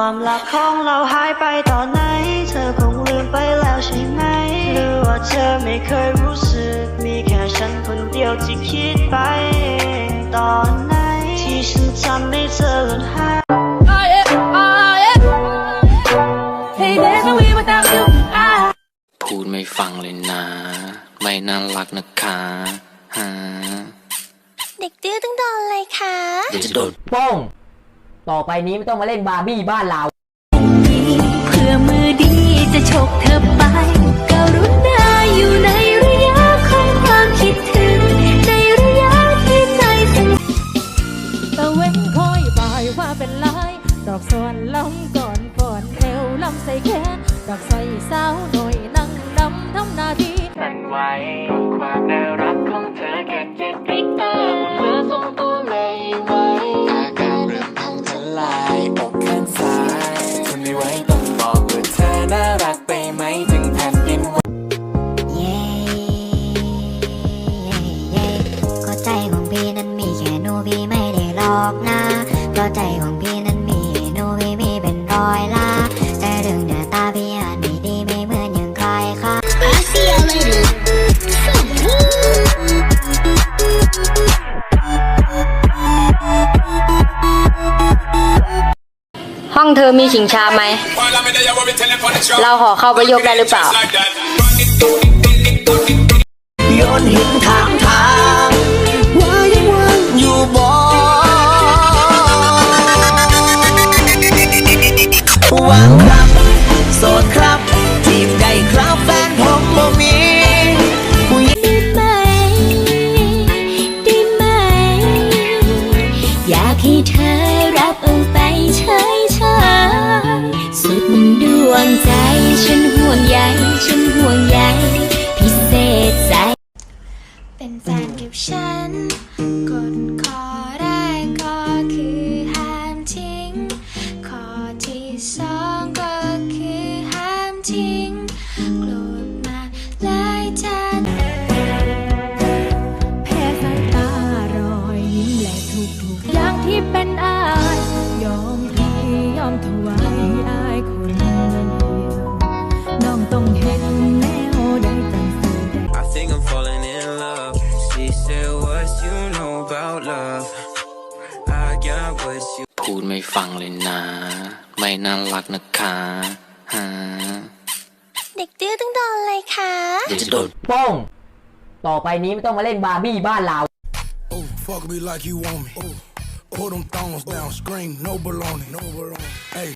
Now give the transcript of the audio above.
ความลับของเราหายไปตอนไหน เธอคงลืมไปแล้วใช่ไหม หรือว่าเธอไม่เคยรู้สึก มีแค่ฉันคนเดียวที่คิดไปเองตอนไหน ที่ฉันทำให้เธอหลุดหาย Oh yeah, oh yeah. Hey, there's no way without you. I พูดไม่ฟังเลยนะ ไม่น่ารักนะคะฮะเด็กดื้อต้องโดนเลยค่ะเดี๋ยวจะโดนโป้ง ต่อไปนี้ไม่ต้องมาเล่นบาร์บี้บ้านเรา เพื่อมือดีจะฉกเธอไปกรุณาอยู่ในระยะของความคิดถึง ในระยะที่ใจสั่นตะเว้นคอยบ่ายว่าเป็นลายดอกสวนลำก่อนก่อนเอวลำใส่แขนดอกใส่สาวหน่อยนั่งดำทำหน้าที่สั่นไหวความน่ารัก อ องเธอมีชิงชาไหม เราขอเข้าไปยกได้หรือเปล่า โยนหินถามทางว่ายังว่างอยู่บ่วางครับ โสดครับจีบได้ครับแฟนผมบ่มีผู้หญิงได้ไหม ได้ไหม อยากให้เธอ ทิ้งโกรธมาหลายจานแพ้สายตารอยยิ้มและทุกทุกๆอย่างที่เป็นอาย ยอมพลียอมถวายอายคนเดียวน้องต้องเห็นแนวได้ตั้งสื่อได้ I think I'm falling in love. She said, What you know about love? I got what you พูดไม่ฟังเลยนะ ไม่น่ารักนะคะฮะ เด็กดื้อต้องโดนเลยค่ะ เดี๋จะโดนป้อง ต่อไปนี้ไม่ต้องมาเล่นบาร์บี้บ้านเรา Put them thongs down, scream, no baloney. No baloney. Hey.